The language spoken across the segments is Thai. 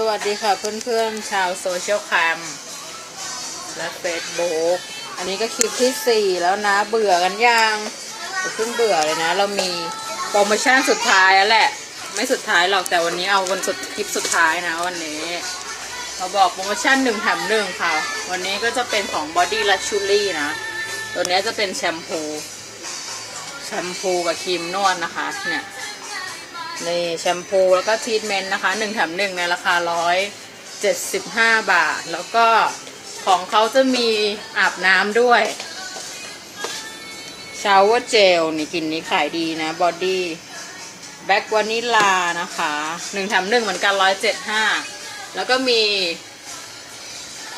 สวัสดีค่ะเพื่อนๆ ชาวโซเชียลแคมและเฟซบุ๊กอันนี้ก็คลิปที่4แล้วนะ เบื่อกันยังเพิ่งเบื่อเลยนะ เรามีโปรโมชั่นสุดท้ายแล้วแหละ ไม่สุดท้ายหรอกแต่วันนี้เอาวันสุดคลิปสุดท้ายนะวันนี้เราบอกโปรโมชั่นหนึ่งแถมหนึ่งค่ะ วันนี้ก็จะเป็นของ Body Luxury นะ ตัวนี้จะเป็นแชมพู แชมพูกับครีมนวดนะคะ เนี่ย นี่แชมพูแล้วก็ทรีทเมนต์นะคะหนึ่งแถมหนึ่งในราคาร้อยเจ็ดสิบาบาท แล้วก็ของเขาจะมีอาบน้ำด้วยชาวเวอร์เจลนี่กลิ่นนี้ขายดีนะบอดี้แบ็กวานิลานะคะหนึ่งแถมหนึ่งเหมือนกันร้อยเจ็ดห้าแล้วก็มี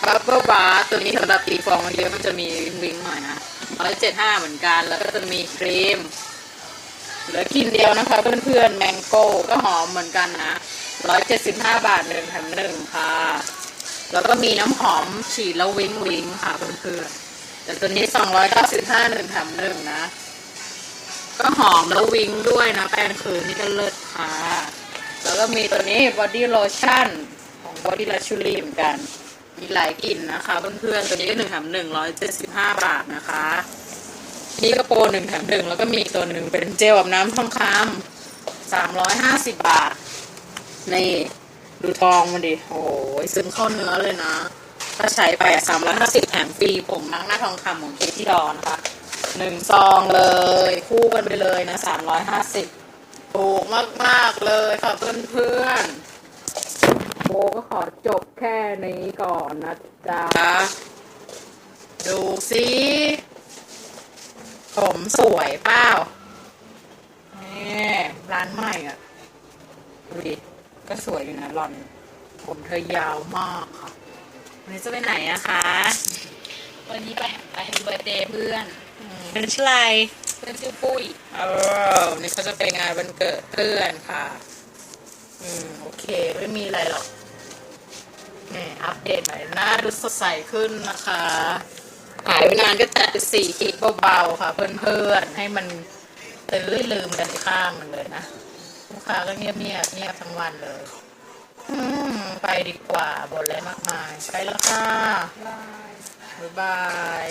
บับเบิลบาร์ตัวนี้สำหรับตีฟองเยอะมันจะมีวิงหน่อยนะร้อยเจ็ดห้าเหมือนกัน แล้วก็จะมีครีม เหลือกลินเดียวนะคะเพื่อนๆแมงโก้ก็หอมเหมือนกันนะร้อยเจ็ดสิบห้าบาทหนึ่งแถมหนึ่งค่ะ แล้วก็มีน้ำหอมฉีดแล้ววิ้งวิ้งค่ะเพื่อนๆแต่ตัวนี้สองร้อยเก้าสิบห้าหนึ่งแถมหนึ่งนะ ก็หอมแล้ววิ้งด้วยนะ แป้งคืนนี่ก็เลิศค่ะ แล้วก็มีตัวนี้บอดี้โลชั่นของบอดี้ลัชชูรี่เหมือนกัน มีหลายกลิ่นนะคะเพื่อนๆตัวนี้ก็หนึ่งแถมหนึ่งร้อยเจ็ดสิบห้าบาทนะคะ นี่ก็โปรหนึ่งแถมหนึ่งแล้วก็มีอีกตัวหนึ่งเป็นเจลอาบน้ำทองคำสามร้อยห้าสิบบาท นี่ดูทองมันดิ โอ้ยซึมเข้าเนื้อเลยนะ ถ้าใช้ไปสามร้อยห้าสิบแถมฟรีผมล้างหน้าทองคำของเคที่ดอนะคะหนึ่งซองเลย คู่กันไปเลยนะสามร้อยห้าสิบถูกมากๆเลยค่ะเพื่อนๆโบก็ขอจบแค่นี้ก่อนนะจ๊ะ ดูสิ ผมสวยเปล่านี่ร้านใหม่อะ ดูดิ ก็สวยอยู่นะหล่อน ผมเธอยาวมากค่ะ วันนี้จะไปไหนอะคะ วันนี้ไปไปแฮปปี้เบิร์ดเดย์เพื่อนอืมเป็นชื่ออะไรเพื่อนชื่อปุ้ยเออวันนี้เขาจะไปงานวันเกิดเพื่อนค่ะ อืม โอเค ไม่มีอะไรหรอกนี่อัปเดตหน่อยหน้าดูสดใสขึ้นนะคะ หายไปนานก็จัดไปสี่คลิปเบาๆค่ะ เพื่อนๆให้มันตื้อลืมกันข้างมันเลยนะลูกค้าก็เงียบๆเงียบทั้งวันเลย อืมไปดีกว่าบนอะไรมากมาย ไปแล้วค่ะ บ๊ายบาย